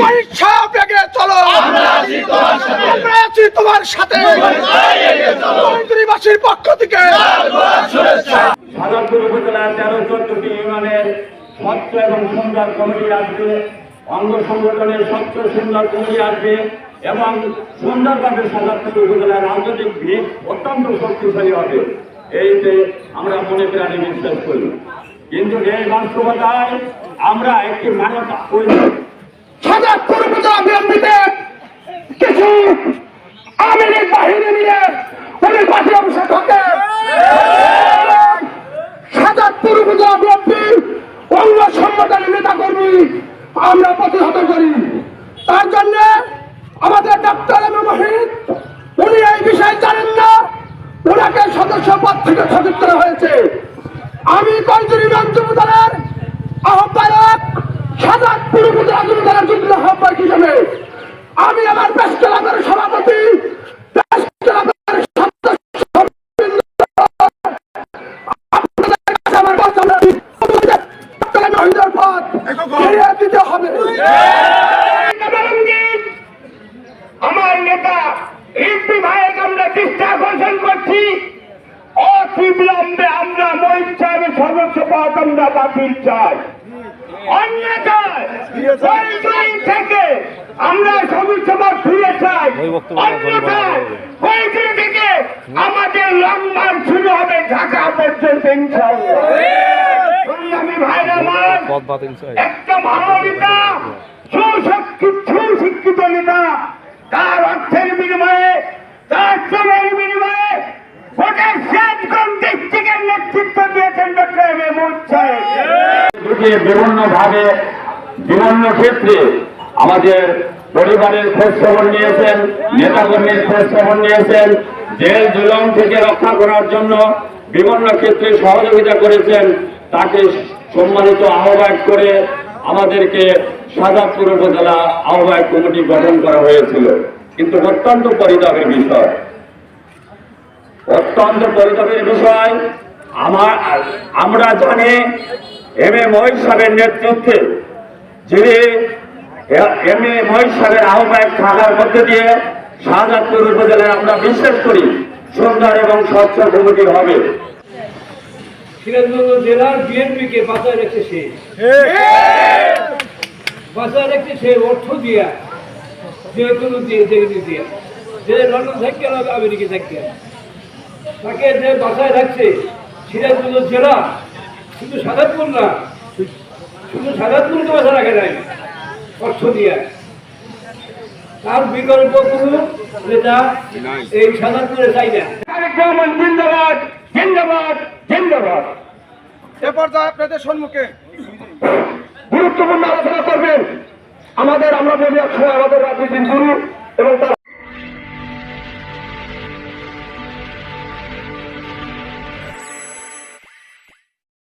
পরীক্ষা বেগে চলো আমরা আছি তোমার সাথে মন্ত্রীবাসীর পক্ষ থেকে ভারতপুর উপজেলার তেরো চোদ্দটি ইউনিয়নের স্বচ্ছ এবং সুন্দর কমিটি আসবে অঙ্গ সংগঠনের স্বচ্ছ সুন্দর কমিটি আসবে এবং সুন্দরভাবে সাজাপুর উপজেলার রাজনৈতিক ভিত অত্যন্ত শক্তিশালী হবে এইতে আমরা মনে প্রাণে বিশ্বাস করি কিন্তু এই বাস্তবতায় আমরা একটি মানবতা সাজাদপুর উপজেলা বিএনপিতে কিছু আওয়ামী লীগ বাহিনী নিয়ে উনি পাশে অংশে থাকে সাজাদপুর উপজেলা বিএনপি অঙ্গ সংগঠনের নেতা আমরা প্রতিহত করি। তার জন্য আমাদের ডাক্তার এম উনি এই বিষয়ে জানেন না। চেষ্টা আকর্ষণ করছি। অতিবিলম্বে আমরা মহিত সাহেবের সদস্য পদ আমরা বাতিল চাই। অন্যথায় থেকে আমরা ফিরে চাই। অন্যথায় থেকে আমাদের শুরু হবে ঢাকা পর্যন্ত সংগ্রামী ভাইরা আমার। পদ বাতিল চাই একটা ভালো নেতা সুশিক্ষিত সুশিক্ষিত নেতা। তার অর্থের বিনিময়ে ঢুকিয়ে বিভিন্ন ভাবে বিভিন্ন ক্ষেত্রে আমাদের পরিবারের খোঁজ খবর নিয়েছেন, নেতাকর্মীর খোঁজ খবর নিয়েছেন, জেল জুলম থেকে রক্ষা করার জন্য বিভিন্ন ক্ষেত্রে সহযোগিতা করেছেন। তাকে সম্মানিত আহ্বায়ক করে আমাদেরকে সাজাদপুর উপজেলা আহ্বায়ক কমিটি গঠন করা হয়েছিল। কিন্তু অত্যন্ত পরিতাপের বিষয়। অত্যন্ত পরিতাপের বিষয় আমরা জানি এম এ মহিষ সাহেবের নেতৃত্বে যিনি এম এ মহিষ সাহেবের আহ্বায়ক থাকার মধ্যে দিয়ে শাহজাদপুর উপজেলায় আমরা বিশ্বাস করি সুন্দর এবং স্বচ্ছ কমিটি হবে। সিরাজগঞ্জ জেলার বিএনপিকে বাঁচায় রেখেছে সে। বাঁচায় রেখেছে সে অর্থ দিয়া, যে দিয়ে দিয়া। যে লন্ডন থাকতে আমেরিকা থাকতে তাকে যে বাঁচায় রাখছে সিরাজগঞ্জ জেলা শুধু সাদাতপুর না শুধু সাদাতপুরকে বাঁচা রাখে নাই? অর্থ দিয়া। তার বিকল্প কোনো নেতা এই সাদাতপুরে চাই না। জিন্দাবাদ জিন্দাবাদ জিন্দাবাদ। এ পর্যায়ে আপনাদের সম্মুখে গুরুত্বপূর্ণ আলোচনা করবেন। আমাদের আমরা বলি এক সময় আমাদের রাজনীতির গুরু এবং তার